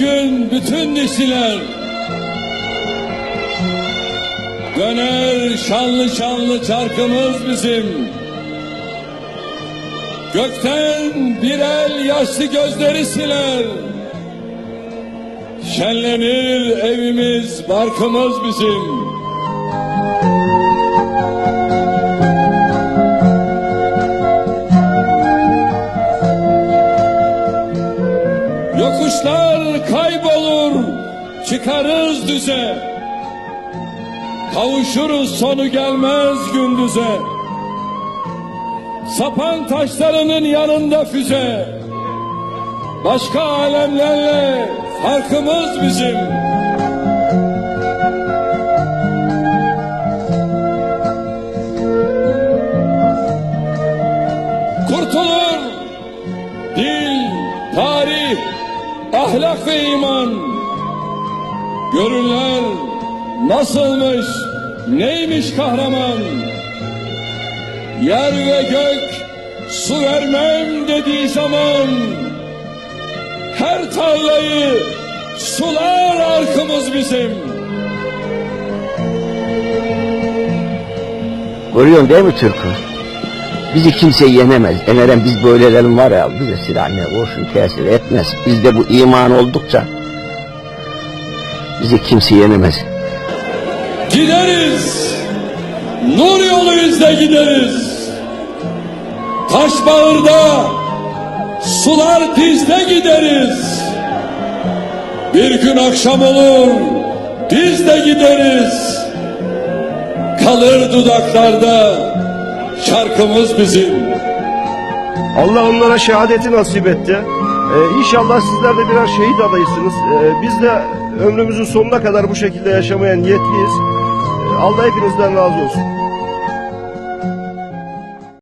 bütün dişiler. Döner şanlı şanlı çarkımız bizim. Gökten bir el yaşlı gözleri siler. Şenlenir evimiz, barkımız bizim. Çıkarız düze. Kavuşuruz sonu gelmez gündüze. Sapan taşlarının yanında füze. Başka alemlerle farkımız bizim. Kurtulur dil, tarih, ahlak ve iman. Görürler nasılmış, neymiş kahraman. Yer ve gök su vermem dediği zaman her tarlayı sular arkımız bizim. Görüyorsun değil mi Türk'ü? Bizi kimse yenemez. Emeren biz böylelerin var ya bize silahına kurşun tesir etmez. Bizde bu iman oldukça bizi kimse yenemez. Gideriz. Nur yolu izle gideriz. Taş bağırda, sular dizde gideriz. Bir gün akşam olur, biz de gideriz. Kalır dudaklarda şarkımız bizim. Allah onlara şehadeti nasip etti. Ee, inşallah sizler de birer şehit adayısınız. Ee, biz de ömrümüzün sonuna kadar bu şekilde yaşamaya niyetliyiz. Ee, Allah hepinizden razı olsun.